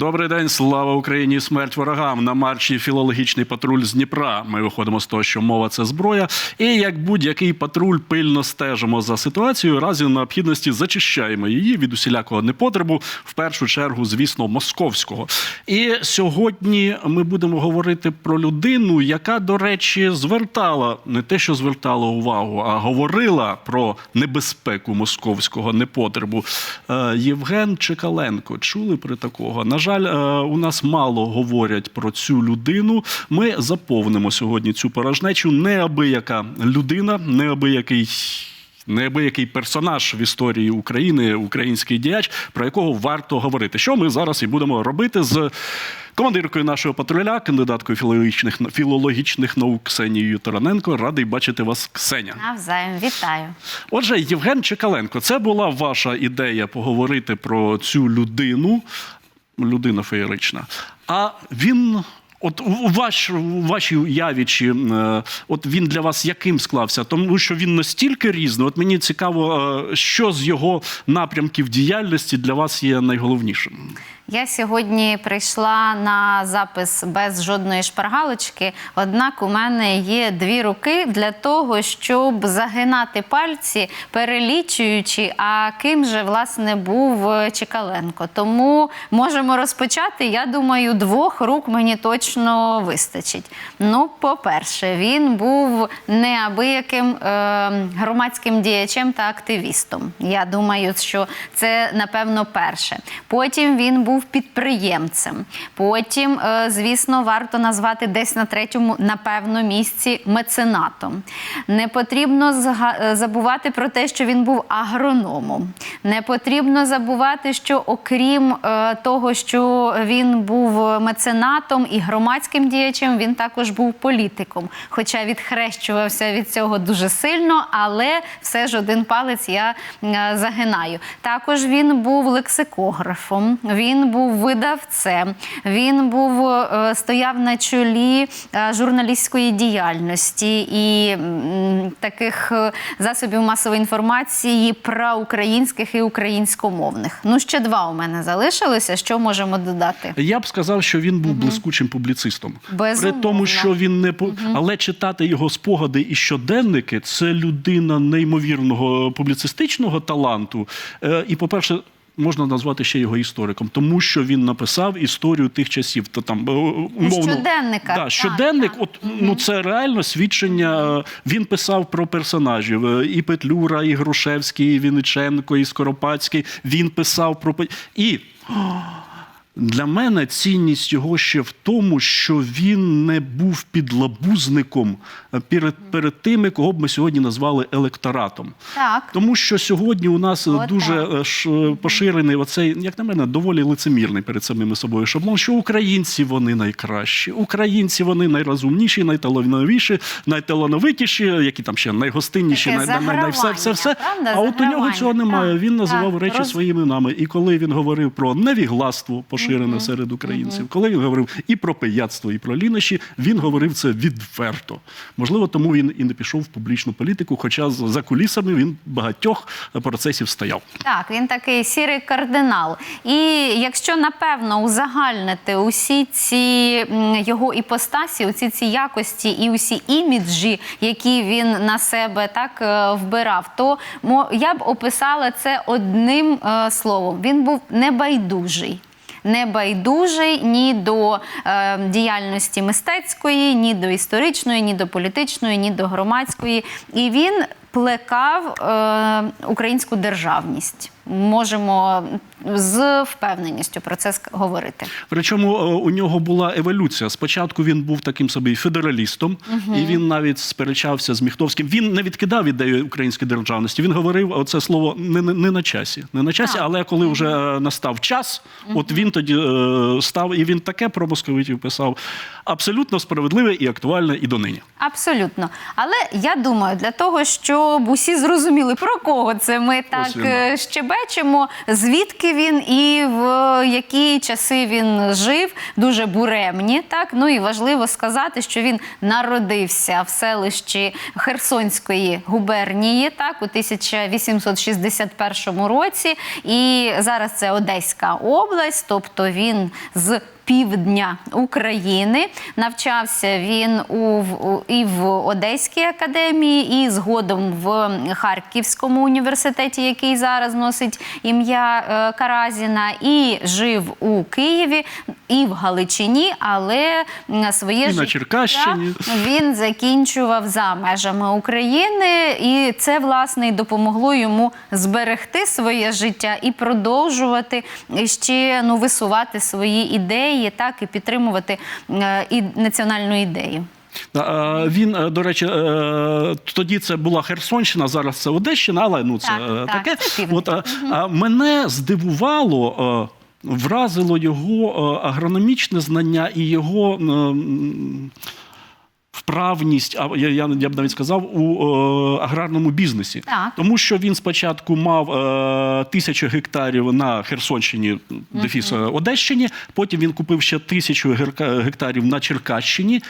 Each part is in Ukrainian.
Добрий день, слава Україні! Смерть ворогам на марші філологічний патруль з Дніпра. Ми виходимо з того, що мова це зброя. І як будь-який патруль пильно стежимо за ситуацією. Разі необхідності зачищаємо її від усілякого непотребу, в першу чергу, звісно, московського. І сьогодні ми будемо говорити про людину, яка, до речі, звертала не те, що звертала увагу, а говорила про небезпеку московського непотребу. Е, Євген Чекаленко. Чули про такого? На жаль, е, у нас мало говорять про цю людину. Ми заповнимо сьогодні цю порожнечу. Неабияка людина, неабиякий. Неабиякий персонаж в історії України, український діяч, про якого варто говорити. Що ми зараз і будемо робити з командиркою нашого патруля, кандидаткою філологічних філологічних наук Ксенією Тараненко. Радий бачити вас, Ксеня. Навзаєм вітаю. Отже, Євген Чекаленко, це була ваша ідея поговорити про цю людину, людина феєрична. А він. От у ваш, у вашій уяві, чи е, от він для вас яким склався? Тому що він настільки різний. От мені цікаво, е, що з його напрямків діяльності для вас є найголовнішим. Я сьогодні прийшла на запис без жодної шпаргалочки. Однак у мене є дві руки для того, щоб загинати пальці, перелічуючи, а ким же власне був е, Чекаленко. Тому можемо розпочати. Я думаю, двох рук мені точно вистачить. Ну, по-перше, він був неабияким е, громадським діячем та активістом. Я думаю, що це напевно перше. Потім він був підприємцем. Потім, е, звісно, варто назвати десь на третьому, напевно, місці меценатом. Не потрібно е, забувати про те, що він був агрономом. Не потрібно забувати, що окрім е, того, що він був меценатом і громадським діячем, він також був політиком. Хоча відхрещувався від цього дуже сильно, але все ж один палець я загинаю. Також він був лексикографом, він був видавцем, він був е, стояв на чолі е, журналістської діяльності і таких е, засобів масової інформації проукраїнських і українськомовних. Ну ще два у мене залишилися. Що можемо додати? Я б сказав, що він був блискучим публіцистом. При тому, що він не по але читати його спогади і щоденники це людина неймовірного публіцистичного таланту. І, по-перше. Можна назвати ще його істориком, тому що він написав історію тих часів. То там е, умовно щоденника, Да, щоденник. так. От ну це реально свідчення. е, Він писав про персонажів е, і Петлюра, і Грушевський, і Вінниченко, і Скоропадський. Він писав про і. і. Для мене цінність його ще в тому, що він не був підлабузником перед, перед тими, кого б ми сьогодні назвали електоратом. Так. Тому що сьогодні у нас е, От дуже так. е, е, поширений оцей, як на мене, доволі лицемірний перед самими собою шаблон, що українці вони найкращі, українці вони найрозумніші, найталановіші, найталановитіші, які там ще найгостинніші, най, най, най, все, все, все. правда? А от у нього цього немає. Він називав так. речі Роз- своїми іменами. І коли він говорив про невігластво, поширене серед українців, коли він говорив і про пияцтво, і про лінощі, він говорив це відверто. Можливо, тому він і не пішов в публічну політику, хоча за кулісами він багатьох процесів стояв. Так, він такий сірий кардинал. І якщо напевно узагальнити усі ці його іпостасі, усі ці якості і усі іміджі, які він на себе так е, вбирав, то я б описала це одним е, словом: він був небайдужий. Небайдужий ні до е, діяльності мистецької, ні до історичної, ні до політичної, ні до громадської. І він плекав е, українську державність. Можемо з впевненістю про це говорити. Причому е, у нього була еволюція. Спочатку він був таким собі федералістом, і він навіть сперечався з Міхтовським. Він не відкидав ідею української державності. Він говорив оце слово не, не, не на часі. Не на часі, Так. але коли вже е, настав час, от він тоді е, став, і він таке про московитів писав абсолютно справедливе і актуальне і донині. Абсолютно. Але я думаю, для того, щоб щоб усі зрозуміли, про кого це ми так він, е, щебечемо, звідки він і в які часи він жив, дуже буремні. Так ну і важливо сказати, що він народився в селищі Херсонської губернії, так у 1861 році. І зараз це Одеська область, тобто він з півдня України. Навчався він у, і в Одеській академії, і згодом в Харківському університеті, який зараз носить ім'я е, Каразіна, і жив у Києві, і в Галичині, але своє І на життя Черкащині. він закінчував за межами України, і це власне і допомогло йому зберегти своє життя і продовжувати ще ну висувати свої ідеї, так і підтримувати е, і національну ідею. Е, Він, е, до речі, тоді це була Херсонщина, зараз це Одещина, але ну це Так, таке. так. От мене здивувало. Вразило його агрономічне знання і його вправність, а я, я, б навіть сказав, у е, аграрному бізнесі. Так. Тому що він спочатку мав е, тисячу гектарів на Херсонщині, дефіс е, Одещині, потім він купив ще тисячу гектарів на Черкащині.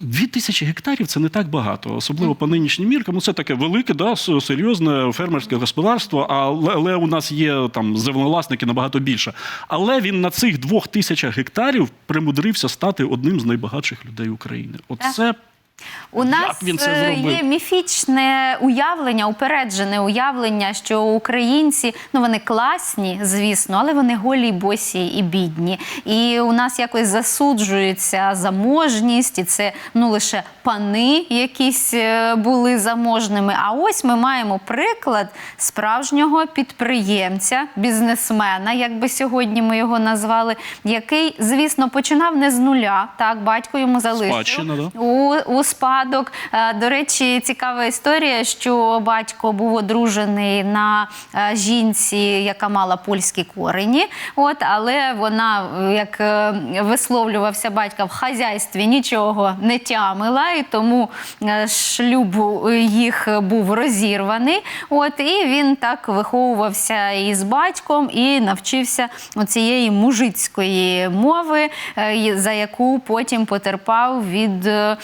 Дві тисячі гектарів це не так багато, особливо по нинішнім міркам. Ну це таке велике, да, серйозне фермерське господарство. Але, але у нас є там землевласники набагато більше. Але він на цих двох тисячах гектарів примудрився стати одним з найбагатших людей України. Оце У Як нас він це е, зробив? є міфічне уявлення, упереджене уявлення, що українці ну вони класні, звісно, але вони голі, босі і бідні. І у нас якось засуджується заможність, і це ну лише пани якісь е, були заможними. А ось ми маємо приклад справжнього підприємця, бізнесмена, як би сьогодні ми його назвали, який, звісно, починав не з нуля. Так, батько йому залишив Спадщина, да? у, у спадок. Е, До речі, цікава історія, що батько був одружений на е, жінці, яка мала польські корені. От, але вона, е, як висловлювався батька, в хазяйстві нічого не тямила, і тому шлюб їх був розірваний. От, і він так виховувався із батьком і навчився цієї мужицької мови, за яку потім потерпав від е,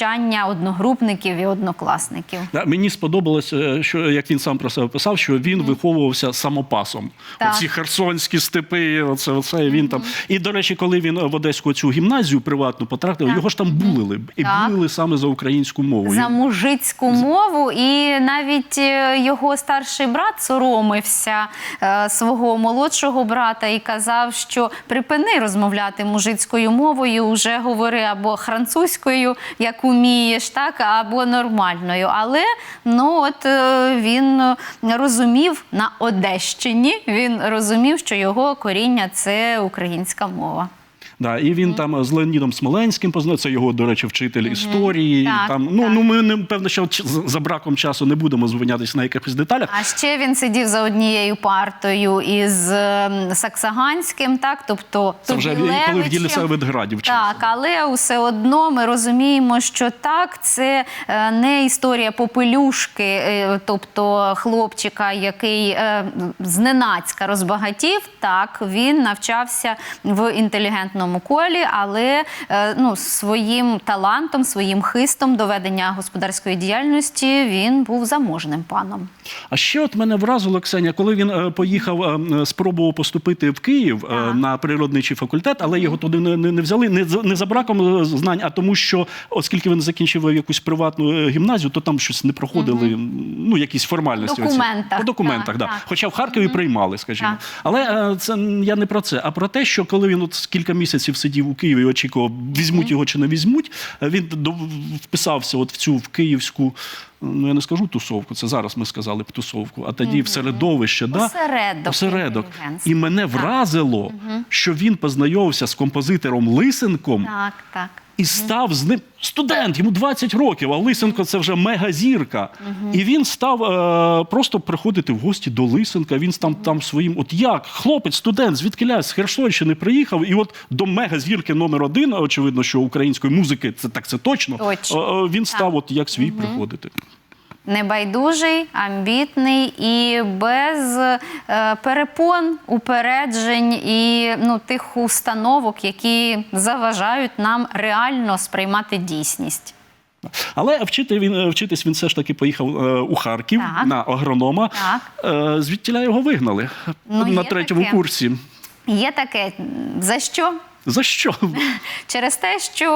знущання одногрупників і однокласників. Да, мені сподобалось, е, що як він сам про себе писав, що він виховувався самопасом. Так. Оці херсонські степи, оце, оце і він там. І до речі, коли він в Одеську цю гімназію приватну потрапив, його ж там булили. І Так. булили саме за українську мову. За мужицьку мову, і навіть е, його старший брат соромився е, свого молодшого брата і казав, що припини розмовляти мужицькою мовою, уже говори або французькою, як умієш, так, або нормальною. Але ну от е, він розумів на Одещині, він розумів, що його коріння це українська мова. Да, і він там з Леонідом Смоленським познайомився, це його, до речі, вчитель історії. Так, там, ну, так. ну, ми не певно, що за браком часу не будемо звинятися на якихось деталях. А ще він сидів за однією партою із ем, Саксаганським, так тобто Це вже коли в. Єлисаветграді вчився. Так, але все одно ми розуміємо, що так, це е, не історія попелюшки, е, тобто хлопчика, який е, зненацька розбагатів. Так, він навчався в інтелігентному колі, але е, ну, своїм талантом, своїм хистом до ведення господарської діяльності він був заможним паном. А ще от мене вразило, Ксенія, коли він е, поїхав, е, спробував поступити в Київ Так. на природничий факультет, але його туди не, не, не взяли. Не, за- не за браком знань, а тому, що оскільки він закінчив якусь приватну гімназію, то там щось не проходили, ну якісь формальності. Документах, По документах, так, да. так. Хоча в Харкові приймали, скажімо. Так. Але це я не про це, а про те, що коли він от кілька місяців сидів у Києві і очікував, візьмуть його чи не візьмуть, е, він вписався от в цю в київську. Ну, я не скажу тусовку, це зараз ми сказали б тусовку, а тоді в середовище. Да? Осередок Осередок. І мене вразило, що він познайомився з композитором Лисенком Так, так. І став з ним студент, йому 20 років, а Лисенко це вже мегазірка. І він став е, просто приходити в гості до Лисенка. Він став там своїм, от як хлопець, студент, звідки з Херсонщини приїхав, і от до мегазірки номер один, очевидно, що української музики це так це точно. Точно. е, е, Він став от як свій приходити. Небайдужий, амбітний і без е, перепон, упереджень і ну, тих установок, які заважають нам реально сприймати дійсність. Але вчити він вчитись він все ж таки поїхав е, у Харків Так. на агронома. Так. Е, звідтіля його вигнали Ну, на третьому таке. курсі. Є таке за що? За що? Через те, що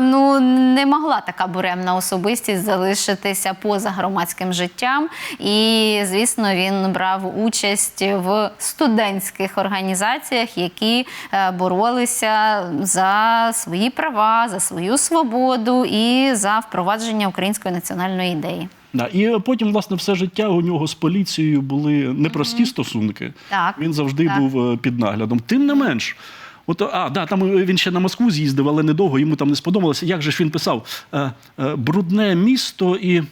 ну не могла така буремна особистість залишитися поза громадським життям, і звісно, він брав участь в студентських організаціях, які е, боролися за свої права, за свою свободу і за впровадження української національної ідеї. Да. І потім, власне, все життя у нього з поліцією були непрості стосунки. Так, Він завжди так. був е, під наглядом. Тим не менш. От, а, да, там він ще на Москву з'їздив, але недовго йому там не сподобалося. Як же ж він писав? Е, е, брудне місто і е,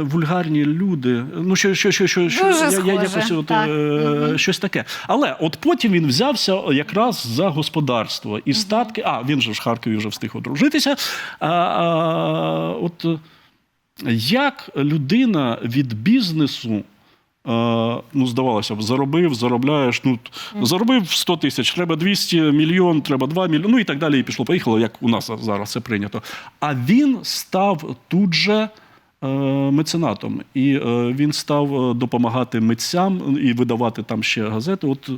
вульгарні люди. Ну, що, що, що, що, що Дуже я, я, якось от, так. е, щось таке. Але от потім він взявся якраз за господарство і статки. А, він же в Харкові вже встиг одружитися. А, а, от, як людина від бізнесу, ну, здавалося б, заробив, заробляєш, ну, заробив 100 тисяч, треба 200 мільйон, треба 2 мільйони, ну і так далі, і пішло, поїхало, як у нас зараз це прийнято. А він став тут же е, меценатом, і е, він став е, допомагати митцям і видавати там ще газети. От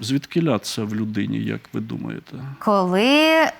звідки це в людині, як ви думаєте? Коли е,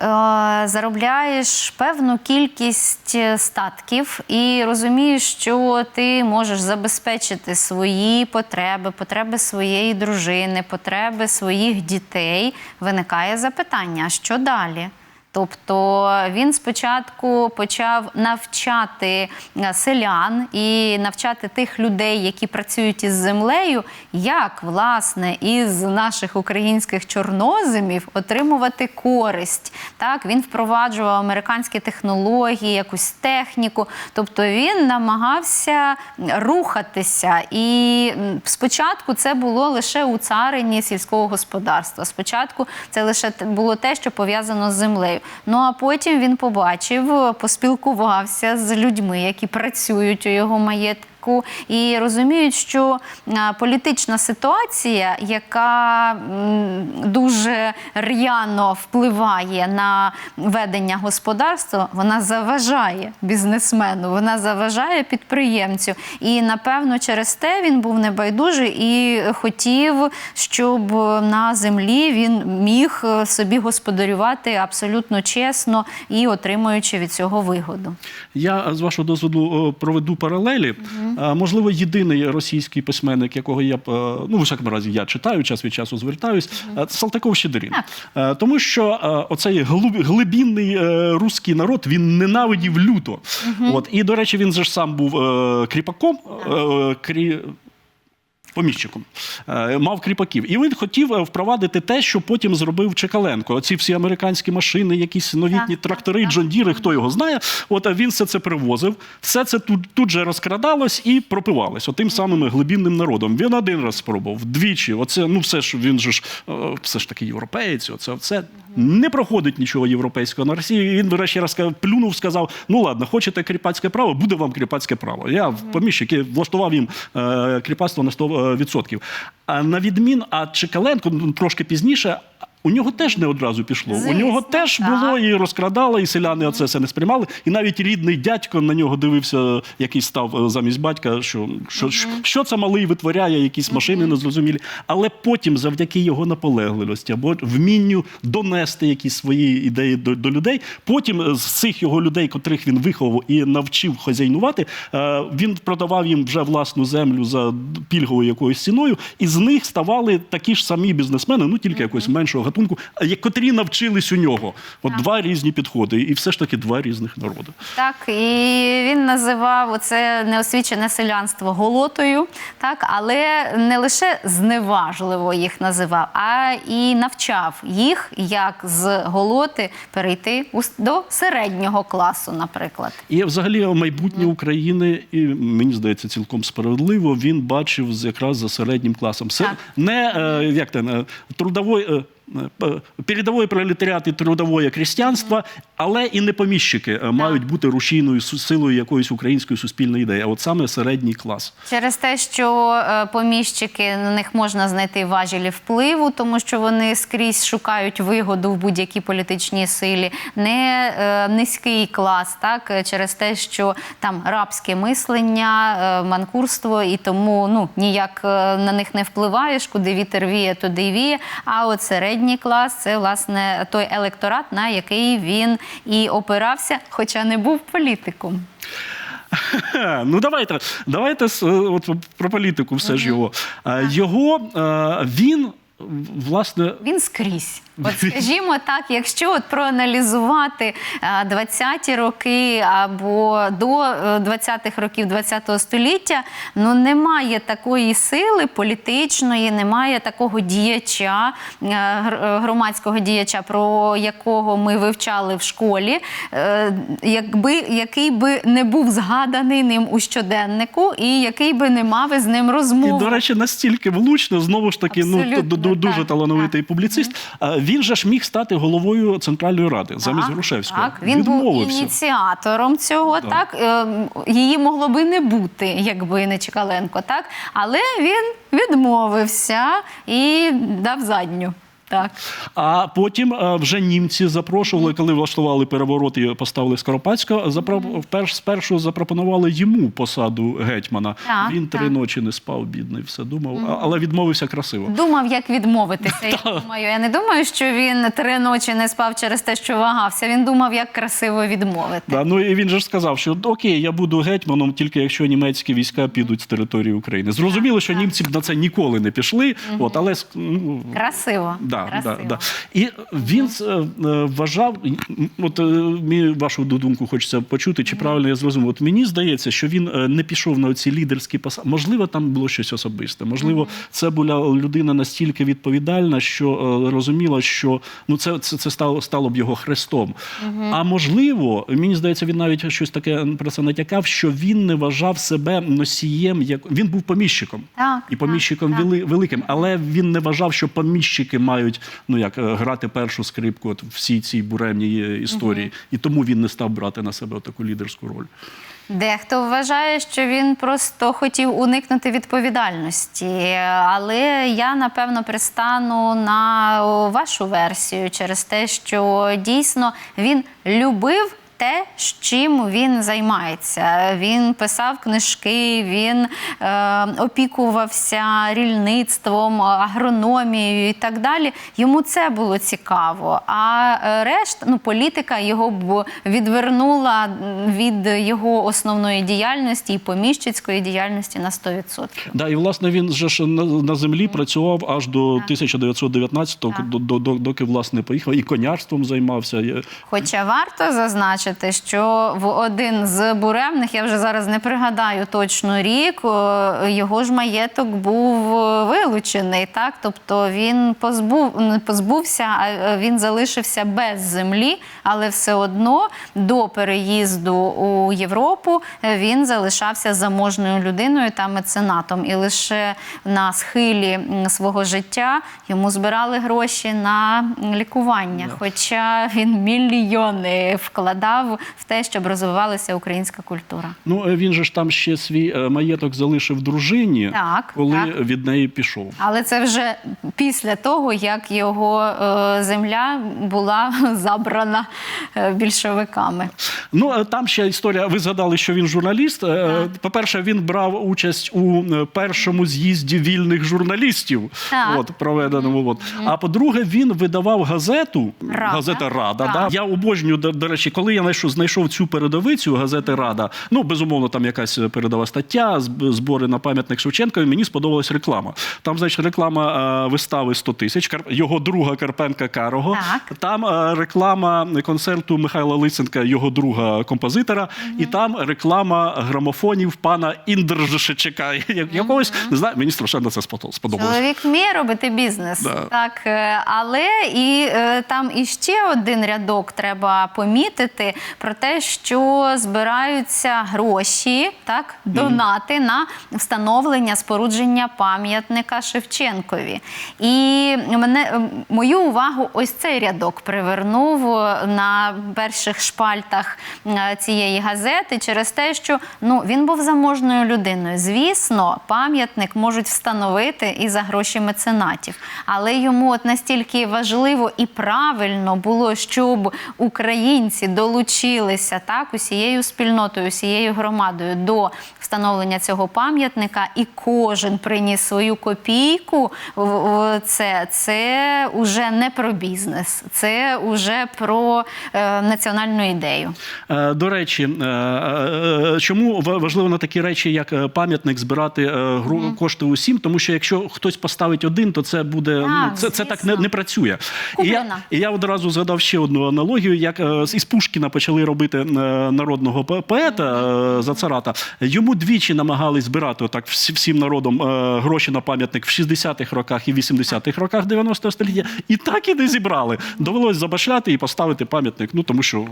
заробляєш певну кількість е, статків і розумієш, що ти можеш забезпечити свої потреби, потреби своєї дружини, потреби своїх дітей, виникає запитання: а що далі? Тобто він спочатку почав навчати е, селян і навчати тих людей, які працюють із землею, як власне із наших українських чорноземів отримувати користь. Так він впроваджував американські технології, якусь техніку. Тобто він намагався рухатися. І спочатку це було лише у царині сільського господарства. Спочатку це лише було те, що пов'язано з землею. Ну а потім він побачив, поспілкувався з людьми, які працюють у його маєтку. І розуміють, що політична ситуація, яка дуже р'яно впливає на ведення господарства, вона заважає бізнесмену, вона заважає підприємцю. І напевно через те він був небайдужий і хотів, щоб на землі він міг е, собі господарювати абсолютно чесно і отримуючи від цього вигоду. Я з вашого дозволу е, проведу паралелі. Е, Можливо, єдиний російський письменник, якого я е, ну, в усякому разі, я читаю, час від часу звертаюсь, е, це Салтаков Щедрін. Е, Тому що е, оцей глиб- глибінний е, руський народ він ненавидів люто. От. І, до речі, він же ж сам був е, кріпаком. е, крі... Поміщиком Е, мав кріпаків, і він хотів е, впровадити те, що потім зробив Чекаленко. Оці всі американські машини, якісь новітні Так, трактори, так, так. Джондіри, хто його знає. От він все це привозив, все це тут, тут же розкрадалось і пропивалось отим самим глибінним народом. Він один раз спробував, двічі. Оце ну все ж він же ж е, все ж таки європеєць. Оце все не проходить нічого європейського на Росії. Він врешті раз плюнув, сказав: ну ладно, хочете кріпацьке право, буде вам кріпацьке право. Я поміщик і влаштував їм е, кріпацтво на 100%. А на відмін, а Чекаленко ну, трошки пізніше. У нього теж не одразу пішло. Звісно, у нього теж так. було і розкрадали, і селяни оце все не сприймали. І навіть рідний дядько на нього дивився, який став е, замість батька, що, що, що, що це малий витворяє, якісь машини незрозумілі. Але потім, завдяки його наполегливості або вмінню донести якісь свої ідеї до, до людей, потім е, з цих його людей, котрих він виховав і навчив хазяйнувати, е, він продавав їм вже власну землю за пільговою якоюсь ціною, і з них ставали такі ж самі бізнесмени, ну тільки якогось меншого гатунку, а як- котрі навчились у нього. От два різні підходи, і все ж таки два різних народи. Так, і він називав це неосвічене селянство голотою, так, але не лише зневажливо їх називав, а і навчав їх, як з голоти перейти до середнього класу, наприклад. І взагалі майбутнє України, і мені здається, цілком справедливо. Він бачив якраз за середнім класом. Це Так. не е, як те, е, трудовий. е, п- передовий пролетаріат і трудове крістянство, але і не поміщики е, мають бути рушійною силою якоїсь української суспільної ідеї, а от саме середній клас. Через те, що е, поміщики на них можна знайти важелі впливу, тому що вони скрізь шукають вигоду в будь-якій політичній силі, не е, низький клас, так е, через те, що там рабське мислення, е, манкурство, і тому ну ніяк е, на них не впливаєш, куди вітер віє, туди віє. А от середній клас це власне той електорат, на який він і опирався, хоча не був політиком. Ну давайте, давайте е, от про політику все ж його. Е, Його е, він власне. Він скрізь. От скажімо так, якщо от проаналізувати е, 20-ті роки або до е, 20-х років 20-го століття, ну немає такої сили політичної, немає такого діяча, е, гр- е, громадського діяча, про якого ми вивчали в школі, е, якби який би не був згаданий ним у щоденнику, і який би не мав із ним розмови. І, до речі, настільки влучно, знову ж таки, ну Абсолютно, ду- дуже так, талановитий публіцист. А Він же ж міг стати головою Центральної ради замість Так, Грушевського. Так, він був ініціатором цього. Так. Так, Е, її могло би не бути, якби не Чекаленко, так. Але він відмовився і дав задню. Так. А потім е, вже німці запрошували, коли влаштували переворот і поставили Скоропадського. Запро... спершу запропонували йому посаду гетьмана. Так, він три так. ночі не спав, бідний, все думав, але відмовився красиво. Думав, як відмовитися. Я думаю, я не думаю, що він три ночі не спав через те, що вагався. Він думав, як красиво відмовити. Да, ну і він же ж сказав, що окей, я буду гетьманом, тільки якщо німецькі війська підуть з території України. Зрозуміло, що німці б на це ніколи не пішли, от, але ну, Красиво. Да, да, да. І він е, е, вважав, от е, мені вашу думку хочеться почути, чи правильно я зрозумів. От мені здається, що він не пішов на ці лідерські посади. Можливо, там було щось особисте. Можливо, це була людина настільки відповідальна, що розуміла, що ну це, це, це стало, стало б його хрестом. А можливо, мені здається, він навіть щось таке про це натякав, що він не вважав себе носієм, як він був поміщиком Так, і поміщиком так, так. великим, але він не вважав, що поміщики мають ну як е, грати першу скрипку от всій цій буремній е, історії, і тому він не став брати на себе таку лідерську роль. Дехто вважає, що він просто хотів уникнути відповідальності, але я напевно пристану на вашу версію через те, що дійсно він любив. Те, чим він займається. Він писав книжки, він е, опікувався рільництвом, агрономією і так далі. Йому це було цікаво. А е, решта, ну, політика його б відвернула від його основної діяльності і поміщицької діяльності на 100%. Да, і власне він же ж на, на землі працював аж до 1919-го, Так. до, до, до, доки власне поїхав і конярством займався. Хоча варто зазначити, що в один з буремних, я вже зараз не пригадаю точно рік, його ж маєток був е, вилучений, так? Тобто він позбув, не позбувся, а е, він залишився без землі, але все одно до переїзду у Європу е, він залишався заможною людиною та меценатом. І лише на схилі свого життя йому збирали гроші на лікування. Хоча він мільйони вкладав в те, щоб розвивалася українська культура. Ну е, він же ж там ще свій е, маєток залишив дружині, Так, коли так. від неї пішов. Але це вже після того, як його е, земля була забрана більшовиками. Ну там ще історія. Ви згадали, що він журналіст. Е, По-перше, він брав участь у першому з'їзді вільних журналістів, Так. от проведеному. От. А по-друге, він видавав газету. Рада. Газета Рада. Так. Да? Я обожнюю, до речі, коли я знайшов, знайшов цю передовицю газети Рада. Ну безумовно, там якась передова стаття, збори на пам'ятник Шевченкові. Мені сподобалась реклама. Там, значить, реклама е, вистави 100 тисяч. Його друга Карпенка Карого. Так. Там е, реклама концерту Михайла Лисенка, його друга композитора, і там реклама грамофонів пана Індржичика. Якогось не знаю, мені страшенно це сподо- сподобалось. Чоловік вміє робити бізнес, Да. так е, але і там іще один рядок треба помітити. Про те, що збираються гроші, так, донати на встановлення спорудження пам'ятника Шевченкові. І мене мою увагу ось цей рядок привернув е, на перших шпальтах е, цієї газети через те, що ну він був заможною людиною. Звісно, пам'ятник можуть встановити і за гроші меценатів, але йому от настільки важливо і правильно було, щоб українці долучилися так усією спільнотою, усією громадою до встановлення цього пам'ятника, і кожен приніс свою копійку це. Це уже не про бізнес, це уже про е, національну ідею. Е, До речі, е, чому важливо на такі речі, як пам'ятник, збирати кошти усім? Тому що якщо хтось поставить один, то це буде ну, це, це так не, не працює. І я, і я одразу згадав ще одну аналогію, як із Пушкіна почали робити е, народного по- поета е, Зацарата. Йому двічі намагались збирати отак всім народом е, гроші на пам'ятник в 60-х роках і 80-х роках 90-го століття, і так і не зібрали. Довелось забашляти і поставити пам'ятник. Ну тому що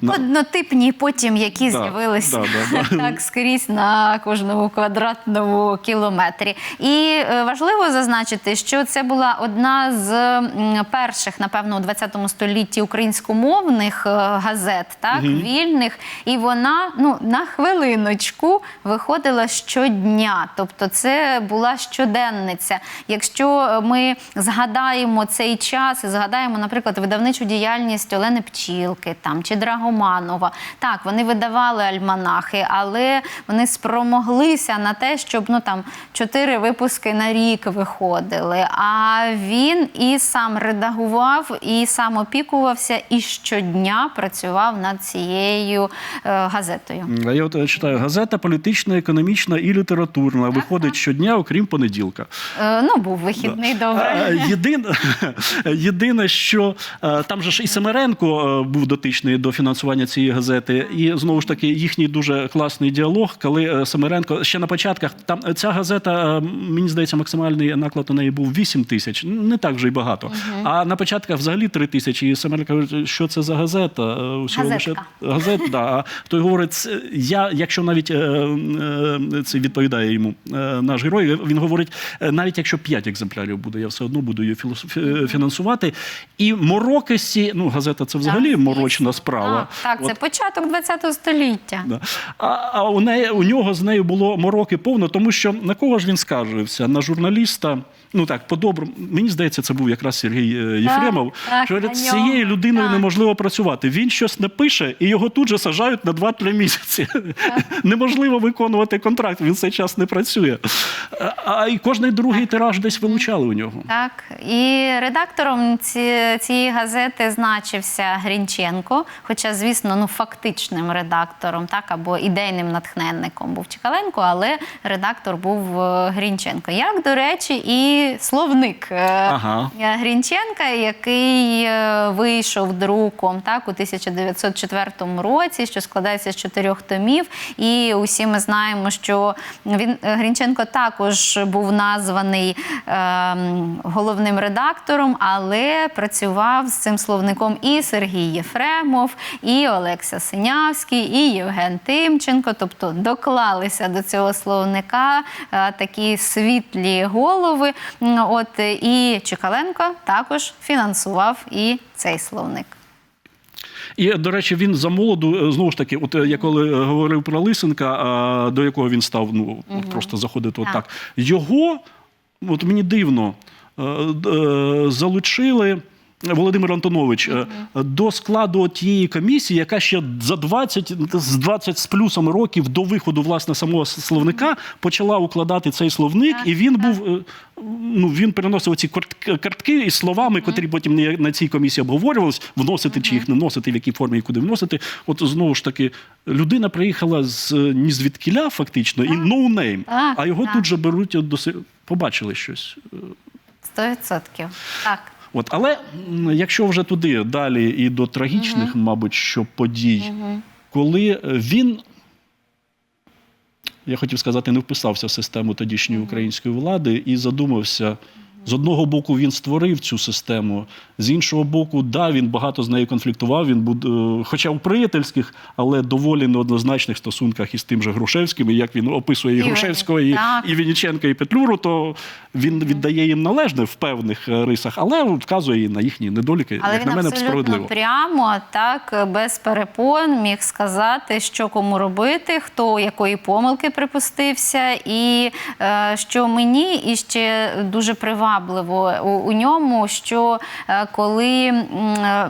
на Однотипні потім, які Да, з'явилися да, да, да. так скрізь на кожному квадратному кілометрі. І важливо зазначити, що це була одна з перших, напевно, у 20 столітті українськомовних е, газет, так вільних, і вона ну на хвилиночку виходила щодня. Тобто, це була щоденниця. Якщо ми згадаємо цей час і згадаємо, наприклад, видавничу діяльність Олени Пчілки там чи Драгоманова, так вони видавали альманахи, але вони спромоглися на те, щоб ну там чотири випуски на рік виходили. А він і сам редагував, і сам опікувався, і щодня працював над цією е, газетою. Я от е, читаю газета політична, економічна і літературна. Виходить щодня, окрім понеділка. Е, ну, був вихідний добре. Е, Єдине, єдине, що там же ж і Семеренко був дотичний до фінансування цієї газети, і знову ж таки їхній дуже класний діалог, коли Семеренко ще на початках там ця газета, мені здається, максимальний наклад у неї був 8 тисяч, не так вже й багато. А на початках взагалі 3 тисячі. І Семеренко каже, що це за газета? Усього лише газет, да. А той говорить, я, якщо навіть е, е, це відповідає йому е, наш герой, він говорить, е, навіть якщо 5 екземплярів буде, я все одно буду її фінансувати. І морокисі, ну газета це взагалі Так, морочна справа. Так, так, це От, початок ХХ століття. да. А, а у, неї, у нього з нею було мороки повно, тому що на кого ж він скаржився? На журналіста. Ну так, по-доброму, мені здається, це був якраз Сергій е, Єфремов. так, що говорить, з цією людиною так. неможливо працювати. Він щось напише, і його тут же сажають на 2-3 місяці. Неможливо виконувати контракт, він цей час не працює. А, а і кожний другий тираж десь вилучали у нього. Так, і редактором ці, цієї газети значився Грінченко, хоча, звісно, ну фактичним редактором, так або ідейним натхненником був Чекаленко, але редактор був е, Грінченко. Як, до речі, і словник е, Ага. е, Грінченка, який е, вийшов друком так у 1904 році, що складається з чотирьох томів. І усі ми знаємо, що він е, Грінченко також був названий ем, головним редактором, але працював з цим словником і Сергій Єфремов, і Олекса Синявський, і Євген Тимченко. Тобто доклалися до цього словника е, такі світлі голови. От і Чекаленко також фінансував і цей словник. І, до речі, він за молоду, е, знову ж таки, от е, я коли говорив про Лисенка, до якого він став ну, от просто заходити Так. отак, його, от мені дивно, е, залучили. Володимир Антонович е, до складу тієї комісії, яка ще за 20, з 20 з плюсом років до виходу власне самого словника почала укладати цей словник, і він був е, ну він переносив ці картки- картки із словами, котрі потім на- на цій комісії обговорювались, вносити чи їх не вносити, в якій формі і куди вносити. От знову ж таки, людина приїхала з е, ні звідкіля, фактично, і no name, Так, а його тут же беруть до побачили щось. 100%. Так. От, але якщо вже туди далі і до трагічних, мабуть, що подій, коли е, він. Я хотів сказати, не вписався в систему тодішньої української влади і задумався, З одного боку, він створив цю систему, з іншого боку, да, він багато з нею конфліктував. Він буд, е, хоча в приятельських, але доволі неоднозначних стосунках із тим же Грушевським. І як він описує і Грушевського, і, і Вінниченка, і Петлюру, то він віддає їм належне в певних е, рисах, але вказує і на їхні недоліки. Але як він на мене, абсолютно справедливо. прямо, так без перепон міг сказати, що кому робити, хто якої помилки припустився, і е, що мені і ще дуже привабливо у, у ньому, що е, коли е,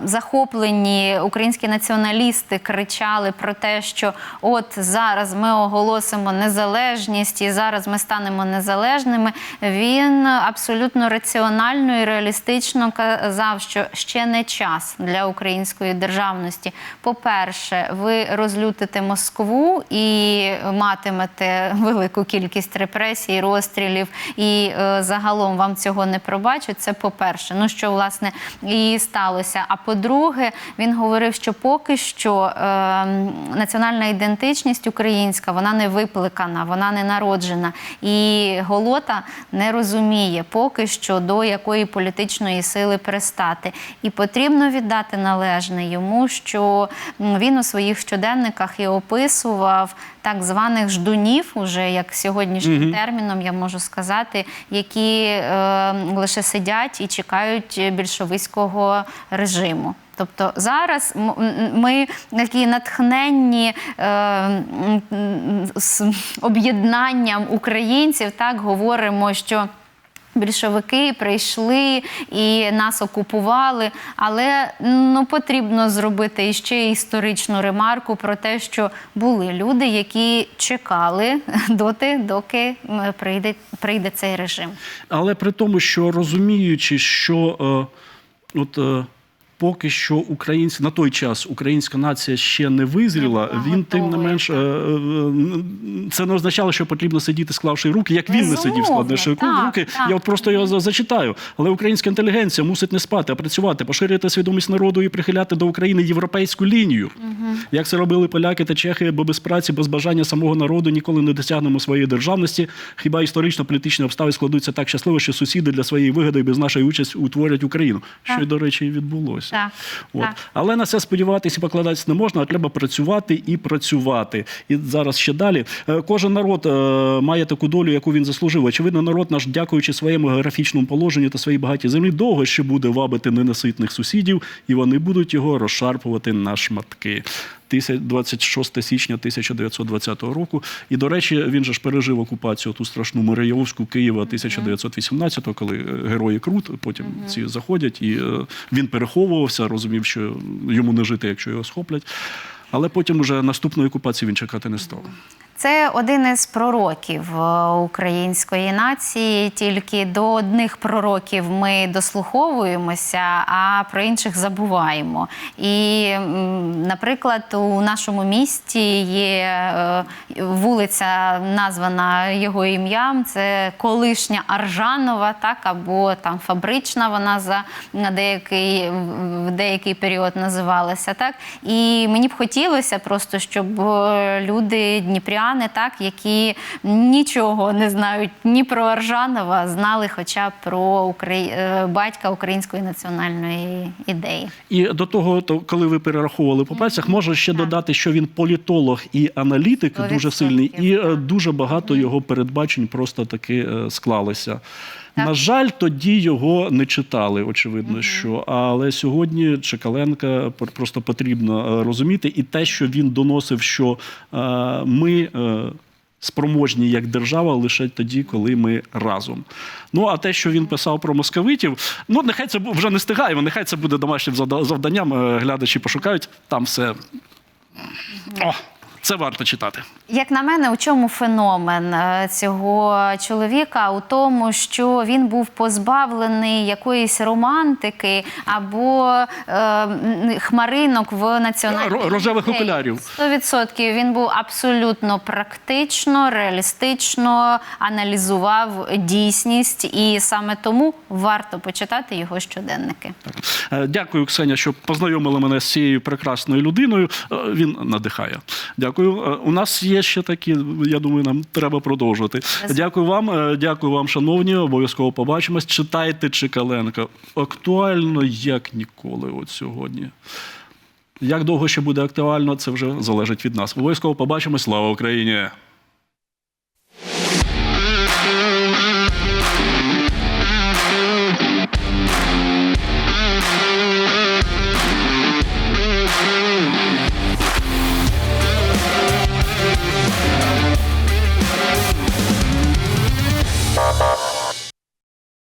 захоплені українські націоналісти кричали про те, що от зараз ми оголосимо незалежність і зараз ми станемо незалежними, він абсолютно раціонально і реалістично казав, що ще не час для української державності. По-перше, ви розлютите Москву і матимете велику кількість репресій, розстрілів, і е, загалом вам цього не пробачать. Це по-перше, ну що власне і сталося. А по-друге, він говорив, що поки що е, національна ідентичність українська вона не випликана, вона не народжена. І голота не розуміє поки що до якої політичної сили пристати. І потрібно віддати належне йому, що він у своїх щоденниках і описував так званих ждунів, уже як сьогоднішнім терміном я можу сказати, які е, лише сидять і чекають більшовицького режиму. Тобто зараз ми такі натхненні е, з об'єднанням українців, так говоримо, що. Більшовики прийшли і нас окупували, але ну потрібно зробити іще історичну ремарку про те, що були люди, які чекали доти, доки прийде, прийде цей режим. Але при тому, що розуміючи, що е, от. Е, Поки що українці на той час українська нація ще не визріла. Він тим не менш е, е, це не означало, що потрібно сидіти, склавши руки, як він не сидів, так, руки. так. Я от просто його за- зачитаю. Але українська інтелігенція мусить не спати, а працювати, поширювати свідомість народу і прихиляти до України європейську лінію. Як це робили поляки та чехи, бо без праці, без бажання самого народу ніколи не досягнемо своєї державності. Хіба історично-політичні обставини складуться так щасливо, що сусіди для своєї вигоди без нашої участі утворять Україну, що й, до речі, і відбулося. Так, От. так. Але на це сподіватися і покладатися не можна, а треба працювати і працювати. І зараз ще далі. Е, Кожен народ е, має таку долю, яку він заслужив. Очевидно, народ наш, дякуючи своєму географічному положенню та своїй багатій землі, довго ще буде вабити ненаситних сусідів, і вони будуть його розшарпувати на шматки. 26 січня 1920 року. І, до речі, він же ж пережив окупацію ту страшну Мироєвську Києва 1918-го, коли е, герої Крут потім ці заходять, і е, він переховувався, розумів, що йому не жити, якщо його схоплять. Але потім уже наступної окупації він чекати не став. Це один із пророків е, української нації. Тільки до одних пророків ми дослуховуємося, а про інших забуваємо. І, наприклад, у нашому місті є е, вулиця, названа його ім'ям. Це колишня Аржанова, так або там фабрична. Вона за на деякий в деякий період називалася. Так і мені б хотілося просто, щоб е, люди дніпряни, так які нічого не знають ні про Аржанова, знали хоча б про Украї... е, батька української національної ідеї. І до того, то коли ви перераховували по пальцях, можу ще додати, що він політолог і аналітик дуже сильний, і так. дуже багато його передбачень просто таки е, склалися. Так. На жаль, тоді його не читали, очевидно, що але сьогодні Чекаленка просто потрібно е, розуміти, і те, що він доносив, що е, ми. е, Спроможні як держава лише тоді, коли ми разом. Ну а те, що він писав про московитів, ну нехай це вже не стигаємо, нехай це буде домашнім завданням. Глядачі пошукають там все. О, це варто читати. Як на мене, у чому феномен е, цього чоловіка? У тому, що він був позбавлений якоїсь романтики або е, хмаринок в національній рожевих окулярів. Сто відсотків він був абсолютно практично, реалістично аналізував дійсність, і саме тому варто почитати його щоденники. Е, Дякую, Ксеня, що познайомили мене з цією прекрасною людиною. Е, Він надихає. Дякую. Дякую. Е, У нас є ще такі. Я думаю, нам треба продовжувати. Дякую вам. е, Дякую вам, шановні. Обов'язково побачимось. Читайте Чикаленка. Актуально як ніколи. От сьогодні. Як довго ще буде актуально, це вже залежить від нас. Обов'язково побачимось. Слава Україні!